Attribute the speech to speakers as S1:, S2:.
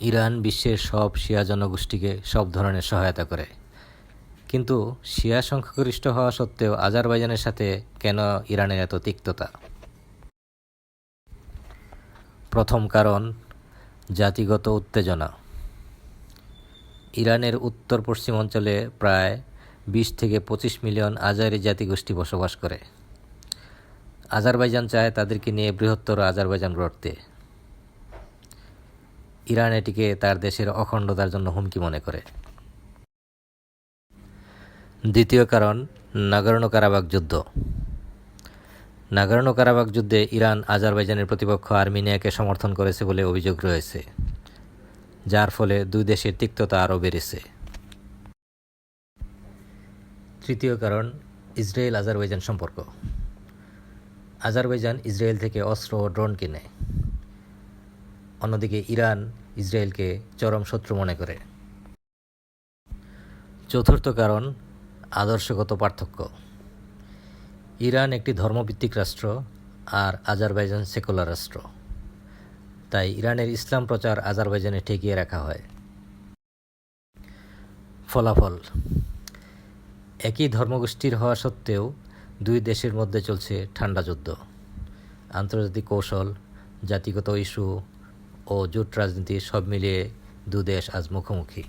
S1: Iran বিশ্বের সব শিয়া জনগোষ্ঠীকে সব ধরনের সহায়তা করে। কিন্তু শিয়া সংখ্যাগরিষ্ঠ হওয়া সত্ত্বেও আজারবাইজানের সাথে কেন ইরানের এত তিক্ততা? প্রথম কারণ, জাতিগত উত্তেজনা। ইরানের উত্তর পশ্চিম অঞ্চলে প্রায় বিশ থেকে পঁচিশ মিলিয়ন আজারি জাতিগোষ্ঠী বসবাস করে। আজারবাইজান চায় তাদেরকে নিয়ে বৃহত্তর আজারবাইজান গড়তে। ইরান এটিকে তার দেশের অখণ্ডতার জন্য হুমকি মনে করে। দ্বিতীয় কারণ নাগর্নো কারাবাগ যুদ্ধ। নাগর্নো কারাবাগ যুদ্ধে ইরান আজারবাইজানের প্রতিপক্ষ আর্মেনিয়াকে সমর্থন করেছে বলে অভিযোগ রয়েছে, যার ফলে দুই দেশের তিক্ততা আরও বেড়েছে। তৃতীয় কারণ ইসরায়েল আজারবাইজান সম্পর্ক। আজারবাইজান ইসরায়েল থেকে অস্ত্র ও ড্রোন কিনে। অন্যদিকে ইরান ইসরায়েলকে চরম শত্রু মনে করে। চতুর্থ কারণ, আদর্শগত পার্থক্য। ইরান একটি ধর্মভিত্তিক রাষ্ট্র আর আজারবাইজান সেকুলার রাষ্ট্র। তাই ইরানের ইসলাম প্রচার আজারবাইজানে ঠেকিয়ে রাখা হয়। ফলাফল, একই ধর্মগোষ্ঠীর হওয়া সত্ত্বেও দুই দেশের মধ্যে চলছে ঠান্ডা যুদ্ধ। আন্তর্জাতিক কৌশল, জাতিগত ইস্যু ও জোট রাজনীতি সব মিলিয়ে দু দেশ আজ মুখোমুখি।